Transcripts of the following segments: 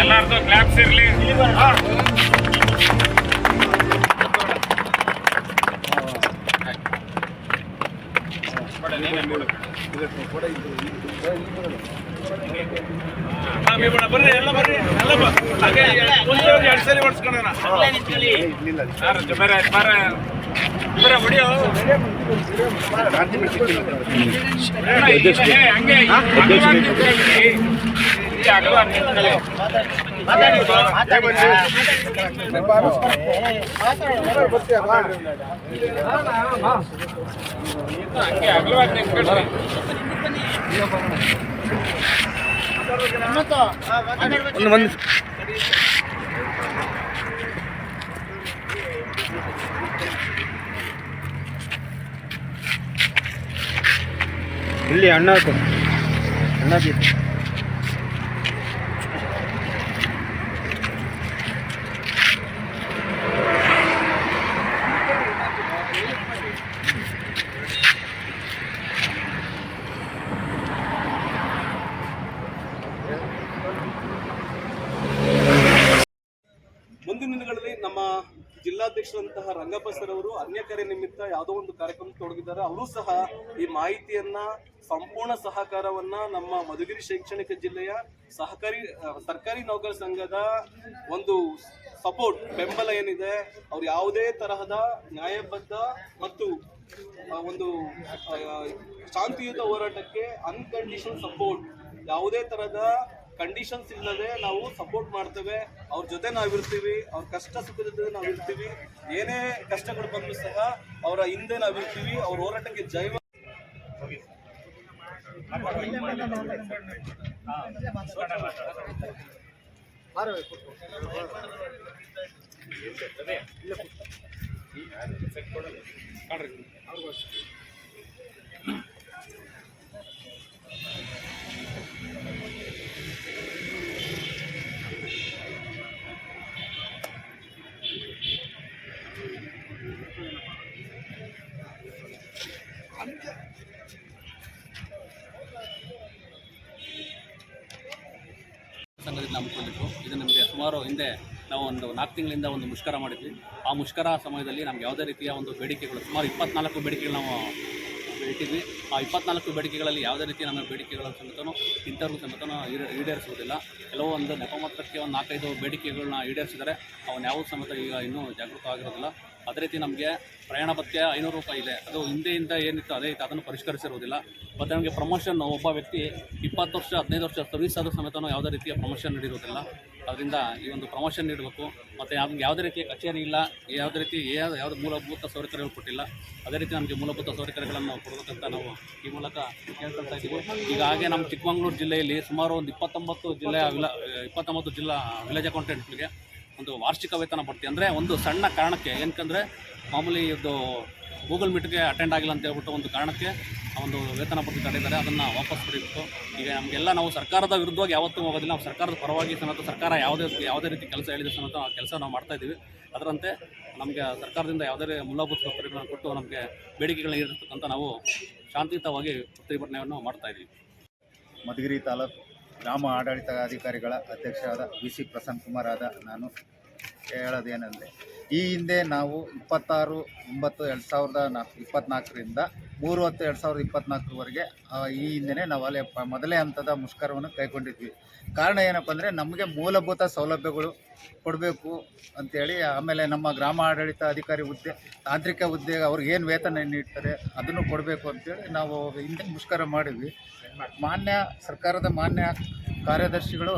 ಎಲ್ಲಾರ್ದು ಕ್ಲಾಪ್ಸ್ ಇರ್ಲಿ ಬರ್ರಿ ಎಲ್ಲ ಬರ್ರಿ ಎಲ್ಲ ಹಾಗೆ ಎರಡು ಸರಿ ಯಾರು ಬೇರೆ ಬೇರೆ ಹೊಡಿಯೋ ಒಂದು ಒಂದು ಇಲ್ಲಿ ಅಣ್ಣ ಹಾಕು ಅಣ್ಣ ಮುಂದಿನ ದಿನಗಳಲ್ಲಿ ನಮ್ಮ ಜಿಲ್ಲಾಧ್ಯಕ್ಷರಂತಹ ರಂಗಪ್ಪ ಸರ್ ಅವರು ಅನ್ಯ ಕರೆ ನಿಮಿತ್ತ ಯಾವುದೋ ಒಂದು ಕಾರ್ಯಕ್ರಮ ತೊಡಗಿದ್ದಾರೆ. ಅವರು ಸಹ ಈ ಮಾಹಿತಿಯನ್ನ, ಸಂಪೂರ್ಣ ಸಹಕಾರವನ್ನ ನಮ್ಮ ಮಧುಗಿರಿ ಶೈಕ್ಷಣಿಕ ಜಿಲ್ಲೆಯ ಸಹಕಾರಿ ಸರ್ಕಾರಿ ನೌಕರ ಸಂಘದ ಒಂದು ಸಪೋರ್ಟ್, ಬೆಂಬಲ ಏನಿದೆ, ಅವ್ರು ಯಾವುದೇ ತರಹದ ನ್ಯಾಯಬದ್ಧ ಮತ್ತು ಒಂದು ಶಾಂತಿಯುತ ಹೋರಾಟಕ್ಕೆ ಅನ್ಕಂಡೀಷನ್ ಸಪೋರ್ಟ್ ಯಾವುದೇ ತರಹದ ಕಂಡೀಷನ್ಸ್ ಇಲ್ಲದೆ ನಾವು ಸಪೋರ್ಟ್ ಮಾಡ್ತೇವೆ. ಅವ್ರ ಜೊತೆ ನಾವಿರ್ತೀವಿ ಅವ್ರ ಕಷ್ಟ ಸುಖದ ನಾವು ಇರ್ತೀವಿ. ಏನೇ ಕಷ್ಟಗಳು ಬಂದರೂ ಸಹ ಅವರ ಹಿಂದೆ ನಾವಿರ್ತೀವಿ ಅವ್ರ ಹೋರಾಟಕ್ಕೆ ಜೈವ ಸಂಘದಿಂದ ಇದು ನಮಗೆ ಸುಮಾರು ಹಿಂದೆ ನಾವು ಒಂದು ನಾಲ್ಕು ತಿಂಗಳಿಂದ ಒಂದು ಮುಷ್ಕರ ಮಾಡಿದ್ವಿ. ಆ ಮುಷ್ಕರ ಸಮಯದಲ್ಲಿ ನಮ್ಗೆ ಯಾವುದೇ ರೀತಿಯ ಒಂದು ಬೇಡಿಕೆಗಳು, ಸುಮಾರು ಇಪ್ಪತ್ನಾಲ್ಕು ಬೇಡಿಕೆಗಳು ನಾವು ಇಟ್ಟಿದ್ವಿ. ಆ ಇಪ್ಪತ್ನಾಲ್ಕು ಬೇಡಿಕೆಗಳಲ್ಲಿ ಯಾವುದೇ ರೀತಿಯ ನಮ್ಮ ಬೇಡಿಕೆಗಳ ಸಮೇತನೂ, ಇಂಥವ್ರಿಗೂ ಸಮೇತನೂ ಈಡೇ- ಈಡೇರಿಸುವುದಿಲ್ಲ. ಕೆಲವೊಂದು ನೆಪಮಾತ್ರಕ್ಕೆ ಒಂದು ನಾಲ್ಕೈದು ಬೇಡಿಕೆಗಳನ್ನ ಈಡೇರಿಸಿದರೆ ಅವನ್ನ ಯಾವ ಸಮೇತ ಈಗ ಇನ್ನೂ ಜಾಗೃತವಾಗಿರೋದಿಲ್ಲ. ಅದೇ ರೀತಿ ನಮಗೆ ಪ್ರಯಾಣ ಭತ್ಯೆ ಐನೂರು ರೂಪಾಯಿ ಇದೆ. ಅದು ಹಿಂದೆಯಿಂದ ಏನಿತ್ತು ಅದೇ ಇತ್ತು ಅದನ್ನು ಪರಿಷ್ಕರಿಸಿರುವುದಿಲ್ಲ ಮತ್ತು ನಮಗೆ ಪ್ರಮೋಷನ್ ಒಬ್ಬ ವ್ಯಕ್ತಿ ಇಪ್ಪತ್ತು ವರ್ಷ, ಹದಿನೈದು ವರ್ಷ ಸರ್ವಿಸ್ ಆದ ಸಮೇತ ಯಾವುದೇ ರೀತಿಯ ಪ್ರಮೋಷನ್ ನೀಡಿರುವುದಿಲ್ಲ ಅದರಿಂದ ಈ ಒಂದು ಪ್ರಮೋಷನ್ ನೀಡಬೇಕು. ಮತ್ತು ನಮ್ಗೆ ಯಾವುದೇ ರೀತಿಯ ಕಚೇರಿ ಇಲ್ಲ. ಯಾವುದೇ ರೀತಿ ಯಾವ ಯಾವುದೇ ಮೂಲಭೂತ ಸೌಕರ್ಯಗಳು ಕೊಟ್ಟಿಲ್ಲ. ಅದೇ ರೀತಿ ನಮಗೆ ಮೂಲಭೂತ ಸೌಕರ್ಯಗಳನ್ನು ಕೊಡಬೇಕಂತ ನಾವು ಈ ಮೂಲಕ ಕೇಳ್ಕೊಳ್ತಾ ಇದ್ದೀವಿ. ಈಗ ಹಾಗೆ ನಮ್ಮ ಚಿಕ್ಕಮಗಳೂರು ಜಿಲ್ಲೆಯಲ್ಲಿ ಸುಮಾರು ಒಂದು ಇಪ್ಪತ್ತೊಂಬತ್ತು ಜಿಲ್ಲೆಯ ವಿಲ, ಇಪ್ಪತ್ತೊಂಬತ್ತು ಜಿಲ್ಲಾ ವಿಲೇಜ್ ಅಕೌಂಟೆಂಟ್ಗಳಿಗೆ ಒಂದು ವಾರ್ಷಿಕ ವೇತನ ಬಡ್ತಿ ಅಂದರೆ ಒಂದು ಸಣ್ಣ ಕಾರಣಕ್ಕೆ ಏನಕ್ಕಂದರೆ ಮಾಮೂಲಿ ಇದು ಗೂಗಲ್ ಮೀಟ್ಗೆ ಅಟೆಂಡ್ ಆಗಿಲ್ಲ ಅಂತ ಹೇಳ್ಬಿಟ್ಟು ಒಂದು ಕಾರಣಕ್ಕೆ ಆ ಒಂದು ವೇತನ ಬಡ್ತಿ ತಡೆದಿದ್ದಾರೆ, ಅದನ್ನು ವಾಪಸ್ ಪಡಿಬೇಕು ಈಗ ನಮಗೆಲ್ಲ ನಾವು ಸರ್ಕಾರದ ವಿರುದ್ಧವಾಗಿ ಯಾವತ್ತೂ ಹೋಗೋದಿಲ್ಲ, ನಾವು ಸರ್ಕಾರದ ಪರವಾಗಿ ಸಮೇತ ಸರ್ಕಾರ ಯಾವುದೇ ಯಾವುದೇ ರೀತಿ ಕೆಲಸ ಹೇಳಿದ್ರೆ ಸಮೇತ ಆ ಕೆಲಸ ನಾವು ಮಾಡ್ತಾಯಿದ್ದೀವಿ ಅದರಂತೆ ನಮಗೆ ಸರ್ಕಾರದಿಂದ ಯಾವುದೇ ಮೂಲಭೂತ ಸೌಕರ್ಯಗಳನ್ನು ಕೊಟ್ಟು ನಮಗೆ ಬೇಡಿಕೆಗಳನ್ನ ಇರತಕ್ಕಂಥ ನಾವು ಶಾಂತಿಯುತವಾಗಿ ಪ್ರತಿಭಟನೆಯನ್ನು ಮಾಡ್ತಾಯಿದ್ದೀವಿ ಮಧುಗಿರಿ ತಾಲೂಕು ಗ್ರಾಮ ಆಡಳಿತಾಧಿಕಾರಿಗಳ ಅಧ್ಯಕ್ಷರಾದ ವಿ ಸಿ ಪ್ರಸನ್ನ ಕುಮಾರ್ ಆದ ನಾನು ಹೇಳೋದೇನೆಂದರೆ ಈ ಹಿಂದೆ ನಾವು ಇಪ್ಪತ್ತಾರು, ಒಂಬತ್ತು, ಎರಡು ಸಾವಿರದ ನಾ ಇಪ್ಪತ್ತ್ನಾಲ್ಕರಿಂದ ಮೂರು ಹತ್ತು, ಎರಡು ಸಾವಿರದ ಇಪ್ಪತ್ತ್ನಾಲ್ಕರವರೆಗೆ ಈ ಹಿಂದೆ ನಾವು ಅಲ್ಲೇ ಮೊದಲೇ ಹಂತದ ಮುಷ್ಕರವನ್ನು ಕೈಗೊಂಡಿದ್ವಿ. ಕಾರಣ ಏನಪ್ಪ ಅಂದರೆ, ನಮಗೆ ಮೂಲಭೂತ ಸೌಲಭ್ಯಗಳು ಕೊಡಬೇಕು ಅಂಥೇಳಿ ಆಮೇಲೆ ನಮ್ಮ ಗ್ರಾಮ ಆಡಳಿತ ಅಧಿಕಾರಿ ಹುದ್ದೆ, ತಾಂತ್ರಿಕ ಹುದ್ದೆ ಅವ್ರಿಗೆ ಏನು ವೇತನ ನೀಡ್ತಾರೆ ಅದನ್ನು ಕೊಡಬೇಕು ಅಂತೇಳಿ ನಾವು ಹಿಂದೆ ಮುಷ್ಕರ ಮಾಡಿದ್ವಿ. ಮಾನ್ಯ ಸರ್ಕಾರದ ಮಾನ್ಯ ಕಾರ್ಯದರ್ಶಿಗಳು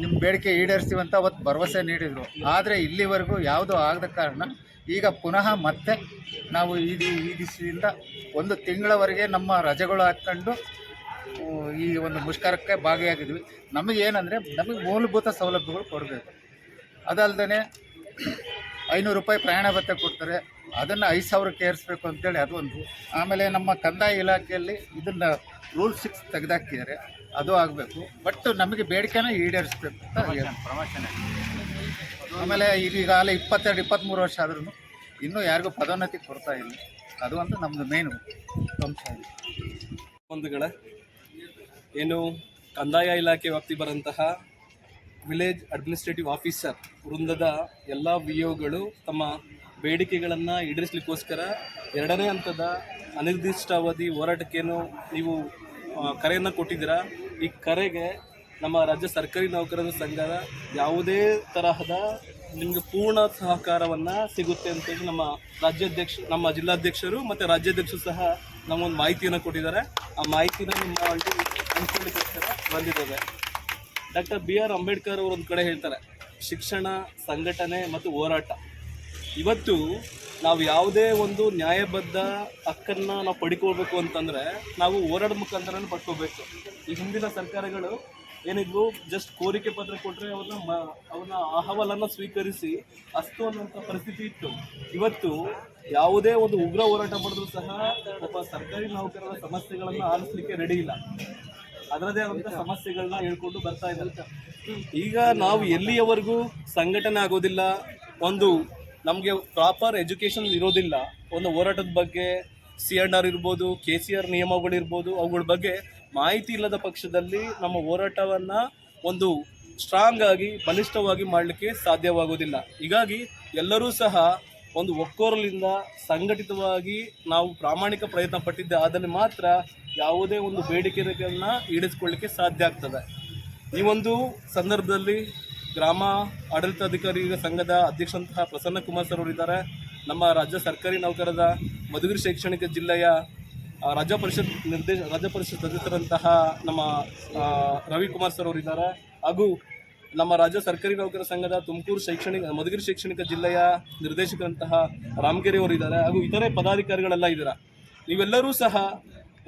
ನಿಮ್ಮ ಬೇಡಿಕೆ ಈಡೇರಿಸ್ತೀವಂತ ಅವತ್ತು ಭರವಸೆ ನೀಡಿದರು. ಆದರೆ ಇಲ್ಲಿವರೆಗೂ ಯಾವುದು ಆಗದ ಕಾರಣ ಈಗ ಪುನಃ ಮತ್ತೆ ನಾವು ಈ ಈ ದಿವಸದಿಂದ ಒಂದು ತಿಂಗಳವರೆಗೆ ನಮ್ಮ ರಜೆಗಳು ಹಾಕ್ಕೊಂಡು ಈ ಒಂದು ಮುಷ್ಕರಕ್ಕೆ ಭಾಗಿಯಾಗಿದ್ವಿ. ನಮಗೇನಂದರೆ ನಮಗೆ ಮೂಲಭೂತ ಸೌಲಭ್ಯಗಳು ಕೊಡಬೇಕು. ಅದಲ್ಲದೆ ಐನೂರು ರೂಪಾಯಿ ಪ್ರಯಾಣ ಭತ್ಯೆ ಕೊಡ್ತಾರೆ. ಅದನ್ನು ಐದು ಸಾವಿರಕ್ಕೆ ಏರಿಸ್ಬೇಕು ಅಂತೇಳಿ ಅದೊಂದು ಆಮೇಲೆ ನಮ್ಮ ಕಂದಾಯ ಇಲಾಖೆಯಲ್ಲಿ ಇದನ್ನು ರೂಲ್ ಸಿಕ್ಸ್ ತೆಗೆದಾಕಿದ್ದಾರೆ. ಅದು ಆಗಬೇಕು. ಬಟ್ ನಮಗೆ ಬೇಡಿಕೆನ ಈಡೇರಿಸ್ಬೇಕು ಅಂತ ಹೇಳಿ. ಆಮೇಲೆ ಈಗಾಗಲೇ ಇಪ್ಪತ್ತೆರಡು ಇಪ್ಪತ್ತ್ಮೂರು ವರ್ಷ ಆದ್ರೂ ಇನ್ನೂ ಯಾರಿಗೂ ಪದೋನ್ನತಿ ಕೊಡ್ತಾ ಇಲ್ಲ. ಅದು ಒಂದು ನಮ್ಮದು ಮೇನು ಅಂಶ ಇದೆ. ಬಂಧುಗಳೇ ಏನು ಕಂದಾಯ ಇಲಾಖೆ ವ್ಯಾಪ್ತಿ ಬರಂತಹ ವಿಲೇಜ್ ಅಡ್ಮಿನಿಸ್ಟ್ರೇಟಿವ್ ಆಫೀಸರ್ ವೃಂದದ ಎಲ್ಲ ವಿ ಒಗಳು ತಮ್ಮ ಬೇಡಿಕೆಗಳನ್ನು ಈಡೇರಿಸಲಿಕ್ಕೋಸ್ಕರ ಎರಡನೇ ಹಂತದ ಅನಿರ್ದಿಷ್ಟಾವಧಿ ಹೋರಾಟಕ್ಕೇನು ನೀವು ಕರೆಯನ್ನು ಕೊಟ್ಟಿದ್ದೀರಾ? ಈ ಕರೆಗೆ ನಮ್ಮ ರಾಜ್ಯ ಸರ್ಕಾರಿ ನೌಕರರ ಸಂಘದ ಯಾವುದೇ ತರಹದ ನಿಮಗೆ ಪೂರ್ಣ ಸಹಕಾರವನ್ನು ಸಿಗುತ್ತೆ ಅಂತೇಳಿ ನಮ್ಮ ರಾಜ್ಯಾಧ್ಯಕ್ಷ, ನಮ್ಮ ಜಿಲ್ಲಾಧ್ಯಕ್ಷರು ಮತ್ತು ರಾಜ್ಯಾಧ್ಯಕ್ಷರು ಸಹ ನಮಗೊಂದು ಮಾಹಿತಿಯನ್ನು ಕೊಟ್ಟಿದ್ದಾರೆ. ಆ ಮಾಹಿತಿನ ನಿಮ್ಮ ಹಂಚ್ಕೊಳ್ಳಿಕ್ಕೋಸ್ಕರ ಬಂದಿದ್ದೇವೆ. ಡಾಕ್ಟರ್ ಬಿ ಆರ್ ಅಂಬೇಡ್ಕರ್ ಅವರು ಒಂದು ಕಡೆ ಹೇಳ್ತಾರೆ, ಶಿಕ್ಷಣ, ಸಂಘಟನೆ ಮತ್ತು ಹೋರಾಟ. ಇವತ್ತು ನಾವು ಯಾವುದೇ ಒಂದು ನ್ಯಾಯಬದ್ಧ ಹಕ್ಕನ್ನು ನಾವು ಪಡ್ಕೊಳ್ಬೇಕು ಅಂತಂದರೆ ನಾವು ಹೋರಾಡ ಮುಖಾಂತರನೇ ಪಡ್ಕೋಬೇಕು ಈ ಹಿಂದಿನ ಸರ್ಕಾರಗಳು ಏನಿದ್ವು? ಜಸ್ಟ್ ಕೋರಿಕೆ ಪತ್ರ ಕೊಟ್ಟರೆ ಅವ್ರನ್ನ ಮ, ಅವ್ರನ್ನ ಅಹವಾಲನ್ನು ಸ್ವೀಕರಿಸಿ ಅಸ್ತು ಅನ್ನೋಂಥ ಪರಿಸ್ಥಿತಿ ಇತ್ತು. ಇವತ್ತು ಯಾವುದೇ ಒಂದು ಉಗ್ರ ಹೋರಾಟ ಮಾಡಿದ್ರು ಸಹ ಒಬ್ಬ ಸರ್ಕಾರಿ ನೌಕರರ ಸಮಸ್ಯೆಗಳನ್ನು ಆಲಿಸ್ಲಿಕ್ಕೆ ರೆಡಿ ಇಲ್ಲ. ಅದರದೇ ಆದಂಥ ಸಮಸ್ಯೆಗಳನ್ನ ಹೇಳ್ಕೊಂಡು ಬರ್ತಾ ಇದ್ದಾರೆ. ಈಗ ನಾವು ಎಲ್ಲಿಯವರೆಗೂ ಸಂಘಟನೆ ಆಗೋದಿಲ್ಲ? ಒಂದು ನಮಗೆ ಪ್ರಾಪರ್ ಎಜುಕೇಷನ್ ಇರೋದಿಲ್ಲ. ಒಂದು ಹೋರಾಟದ ಬಗ್ಗೆ ಸಿ ಎನ್ ಆರ್ ಇರ್ಬೋದು, ಕೆ ಸಿ ಆರ್ ನಿಯಮಗಳಿರ್ಬೋದು, ಅವುಗಳ ಬಗ್ಗೆ ಮಾಹಿತಿ ಇಲ್ಲದ ಪಕ್ಷದಲ್ಲಿ ನಮ್ಮ ಹೋರಾಟವನ್ನು ಒಂದು ಸ್ಟ್ರಾಂಗ್ ಆಗಿ, ಬಲಿಷ್ಠವಾಗಿ ಮಾಡಲಿಕ್ಕೆ ಸಾಧ್ಯವಾಗೋದಿಲ್ಲ. ಹೀಗಾಗಿ ಎಲ್ಲರೂ ಸಹ ಒಂದು ಒಕ್ಕೋರಲಿಂದ ಸಂಘಟಿತವಾಗಿ ನಾವು ಪ್ರಾಮಾಣಿಕ ಪ್ರಯತ್ನ ಪಟ್ಟಿದ್ದೆ. ಆದರೆ ಮಾತ್ರ ಯಾವುದೇ ಒಂದು ಬೇಡಿಕೆಗಳನ್ನ ಈಡೇರಿಸಿಕೊಳ್ಳಿಕ್ಕೆ ಸಾಧ್ಯ ಆಗ್ತದೆ. ಈ ಒಂದು ಸಂದರ್ಭದಲ್ಲಿ ಗ್ರಾಮ ಆಡಳಿತಾಧಿಕಾರಿ ಸಂಘದ ಅಧ್ಯಕ್ಷಂತಹ ಪ್ರಸನ್ನ ಕುಮಾರ್ ಸರ್ ಅವರಿದ್ದಾರೆ. ನಮ್ಮ ರಾಜ್ಯ ಸರ್ಕಾರಿ ನೌಕರರ ಮಧುಗಿರಿ ಶೈಕ್ಷಣಿಕ ಜಿಲ್ಲೆಯ ರಾಜ್ಯ ಪರಿಷತ್ ನಿರ್ದೇಶ, ರಾಜ್ಯ ಪರಿಷತ್ ಸದಸ್ಯರಂತಹ ನಮ್ಮ ರವಿಕುಮಾರ್ ಸರ್ ಅವರಿದ್ದಾರೆ. ಹಾಗೂ ನಮ್ಮ ರಾಜ್ಯ ಸರ್ಕಾರಿ ನೌಕರ ಸಂಘದ ತುಮಕೂರು ಶೈಕ್ಷಣಿಕ, ಮಧುಗಿರಿ ಶೈಕ್ಷಣಿಕ ಜಿಲ್ಲೆಯ ನಿರ್ದೇಶಕರಂತಹ ರಾಮಗಿರಿ ಅವರಿದ್ದಾರೆ. ಹಾಗೂ ಇತರೆ ಪದಾಧಿಕಾರಿಗಳೆಲ್ಲ ಇದ್ದಾರೆ. ನೀವೆಲ್ಲರೂ ಸಹ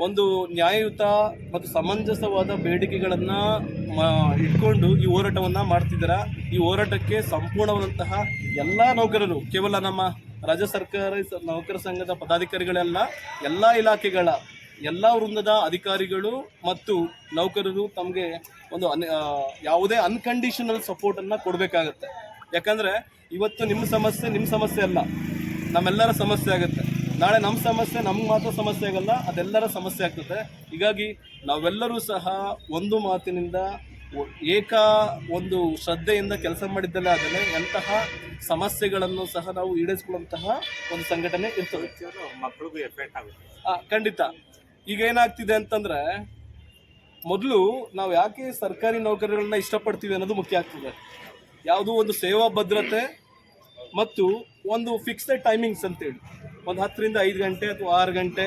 ಒಂದು ನ್ಯಾಯಯುತ ಮತ್ತು ಸಮಂಜಸವಾದ ಬೇಡಿಕೆಗಳನ್ನು ಇಟ್ಕೊಂಡು ಈ ಹೋರಾಟವನ್ನು ಮಾಡ್ತಿದ್ದಾರೆ? ಈ ಹೋರಾಟಕ್ಕೆ ಸಂಪೂರ್ಣವಾದಂತಹ ಎಲ್ಲ ನೌಕರರು, ಕೇವಲ ನಮ್ಮ ರಾಜ್ಯ ಸರ್ಕಾರಿ, ನೌಕರ ಸಂಘದ ಪದಾಧಿಕಾರಿಗಳೆಲ್ಲ, ಎಲ್ಲ ಇಲಾಖೆಗಳ, ಎಲ್ಲ ವೃಂದದ ಅಧಿಕಾರಿಗಳು ಮತ್ತು ನೌಕರರು ತಮಗೆ ಒಂದು ಅನ್ ಯಾವುದೇ ಅನ್ಕಂಡೀಷನಲ್ ಸಪೋರ್ಟನ್ನು ಕೊಡಬೇಕಾಗತ್ತೆ. ಯಾಕಂದರೆ ಇವತ್ತು ನಿಮ್ಮ ಸಮಸ್ಯೆ ನಿಮ್ಮ ಸಮಸ್ಯೆ ಅಲ್ಲ, ನಮ್ಮೆಲ್ಲರ ಸಮಸ್ಯೆ ಆಗುತ್ತೆ. ನಾಳೆ ನಮ್ಮ ಸಮಸ್ಯೆ ನಮ್ಗೆ ಮಾತ್ರ ಸಮಸ್ಯೆ ಆಗಲ್ಲ ಅದೆಲ್ಲರ ಸಮಸ್ಯೆ ಆಗ್ತದೆ. ಹೀಗಾಗಿ ನಾವೆಲ್ಲರೂ ಸಹ ಒಂದು ಮಾತಿನಿಂದ ಏಕ ಒಂದು ಶ್ರದ್ಧೆಯಿಂದ ಕೆಲಸ ಮಾಡಿದ್ದಲ್ಲ ಆದರೆ ಎಂತಹ ಸಮಸ್ಯೆಗಳನ್ನು ಸಹ ನಾವು ಈಡೇರಿಸಿಕೊಳ್ಳುವಂತಹ ಒಂದು ಸಂಘಟನೆ ಇರ್ತದೆ ಮಕ್ಕಳಿಗೂ ಎಫೆಕ್ಟ್ ಆಗುತ್ತೆ. ಖಂಡಿತ. ಈಗ ಏನಾಗ್ತಿದೆ ಅಂತಂದ್ರೆ ಮೊದಲು ನಾವು ಯಾಕೆ ಸರ್ಕಾರಿ ನೌಕರಿಗಳನ್ನ ಇಷ್ಟಪಡ್ತೀವಿ ಅನ್ನೋದು ಮುಖ್ಯ ಆಗ್ತದೆ. ಯಾವುದೋ ಒಂದು ಸೇವಾ ಭದ್ರತೆ ಮತ್ತು ಒಂದು ಫಿಕ್ಸ್ಡ್ ಟೈಮಿಂಗ್ಸ್ ಅಂತೇಳಿ. ಒಂದು ಹತ್ತರಿಂದ ಐದು ಗಂಟೆ ಅಥವಾ ಆರು ಗಂಟೆ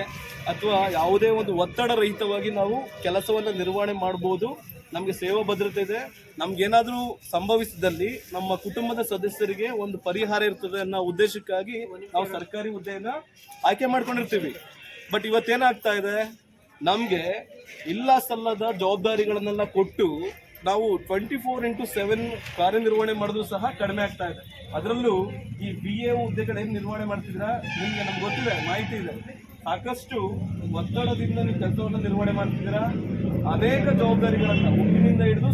ಅಥವಾ ಯಾವುದೇ ಒಂದು ಒತ್ತಡ ರಹಿತವಾಗಿ ನಾವು ಕೆಲಸವನ್ನು ನಿರ್ವಹಣೆ ಮಾಡ್ಬೋದು. ನಮಗೆ ಸೇವಾ ಭದ್ರತೆ ಇದೆ. ನಮಗೇನಾದರೂ ಸಂಭವಿಸಿದಲ್ಲಿ ನಮ್ಮ ಕುಟುಂಬದ ಸದಸ್ಯರಿಗೆ ಒಂದು ಪರಿಹಾರ ಇರ್ತದೆ ಅನ್ನೋ ಉದ್ದೇಶಕ್ಕಾಗಿ ನಾವು ಸರ್ಕಾರಿ ಹುದ್ದೆಯನ್ನು ಆಯ್ಕೆ ಮಾಡ್ಕೊಂಡಿರ್ತೀವಿ. ಬಟ್ ಇವತ್ತೇನಾಗ್ತಾ ಇದೆ? ನಮಗೆ ಇಲ್ಲ ಸಲ್ಲದ ಜವಾಬ್ದಾರಿಗಳನ್ನೆಲ್ಲ ಕೊಟ್ಟು ನಾವು ಟ್ವೆಂಟಿ ಫೋರ್ ಇಂಟು ಸೆವೆನ್ ಕಾರ್ಯನಿರ್ವಹಣೆ ಮಾಡೋದು ಸಹ ಕಡಿಮೆ ಆಗ್ತಾ ಇದೆ. ಅದರಲ್ಲೂ ಈ ಬಿ ಎ ಹುದ್ದೆಗಳೇನು ನಿರ್ವಹಣೆ ಮಾಡ್ತಿದ್ದೀರಾ? ನಿಮಗೆ ನಮ್ಗೆ ಗೊತ್ತಿದೆ, ಮಾಹಿತಿ ಇದೆ. ಸಾಕಷ್ಟು ಒತ್ತಡದಿಂದ ನೀವು ಕೆಲಸವನ್ನು ನಿರ್ವಹಣೆ ಮಾಡ್ತಿದ್ದೀರಾ? ಅನೇಕ ಜವಾಬ್ದಾರಿಗಳನ್ನು ಹುಟ್ಟಿನಿಂದ ಹಿಡಿದು